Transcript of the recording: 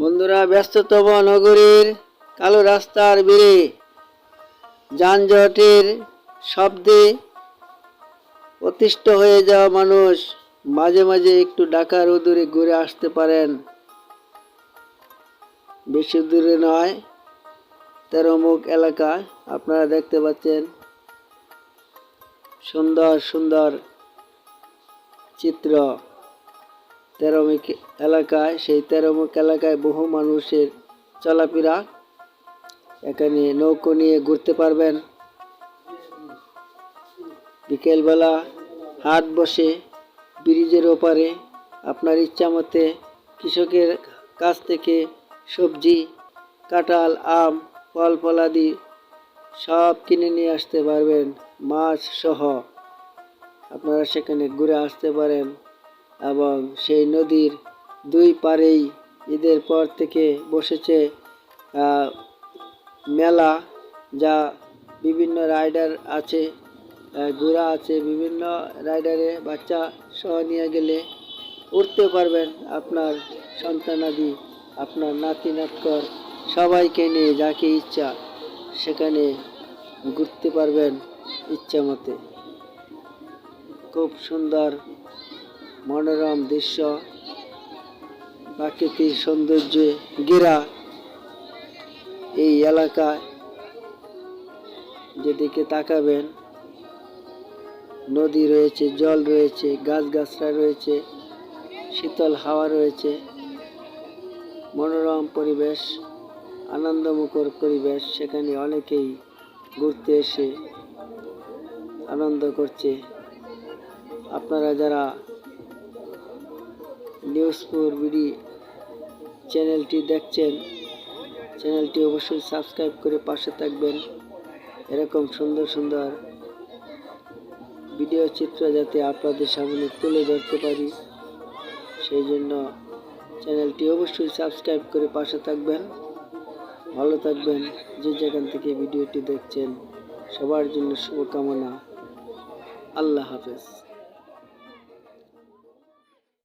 বন্ধুরা, ব্যস্ততম নগরীর কালো রাস্তার বেড়ে যানজটের শব্দে অতিষ্ঠ হয়ে যাওয়া মানুষ মাঝে মাঝে একটু ঢাকার দূরে ঘুরে আসতে পারেন। বেশি দূরে নয় তেরোমুখ এলাকা আপনারা দেখতে পাচ্ছেন। সুন্দর সুন্দর চিত্র। তেরোমুখ এলাকায়, সেই তেরোমুখ এলাকায় বহু মানুষের চলাফেরা এখানে নৌকো নিয়ে ঘুরতে পারবেন। বিকেলবেলা হাট বসে, ব্রিজের ওপারে আপনার ইচ্ছা মতে কৃষকের কাছ থেকে সবজি, কাঁঠাল, আম ফল ফলাদি সব কিনে নিয়ে আসতে পারবেন মাছ সহ আপনারা সেখানে ঘুরে আসতে পারেন। এবং সেই নদীর দুই পারেই ঈদের পর থেকে বসেছে মেলা যা বিভিন্ন রাইডার আছে ঘোড়া আছে, বিভিন্ন রাইডারে বাচ্চা সহ নিয়ে গেলে উঠতে পারবেন আপনার সন্তানাদি আপনার নাতি নাতকর সবাইকে নিয়ে যাকে ইচ্ছা সেখানে ঘুরতে পারবেন ইচ্ছা মতে। খুব সুন্দর মনোরম দৃশ্য, প্রাকৃতিক সৌন্দর্যে ঘেরা এই এলাকায় যেদিকে তাকাবেন, নদী রয়েছে, জল রয়েছে গাছগাছরা রয়েছে, শীতল হাওয়া রয়েছে, মনোরম পরিবেশ, আনন্দমুখর পরিবেশ সেখানে অনেকেই ঘুরতে এসে আনন্দ করছে। আপনারা যারা নিউজ ফোর বিডি চ্যানেলটি দেখছেন, চ্যানেলটি অবশ্যই সাবস্ক্রাইব করে পাশে থাকবেন। এরকম সুন্দর সুন্দর ভিডিও চিত্র যাতে আপনাদের সামনে তুলে ধরতে পারি, সেই জন্য চ্যানেলটি অবশ্যই সাবস্ক্রাইব করে পাশে থাকবেন। ভালো থাকবেন, যে যেখান থেকে ভিডিওটি দেখছেন, সবার জন্য শুভকামনা। আল্লাহ হাফেজ।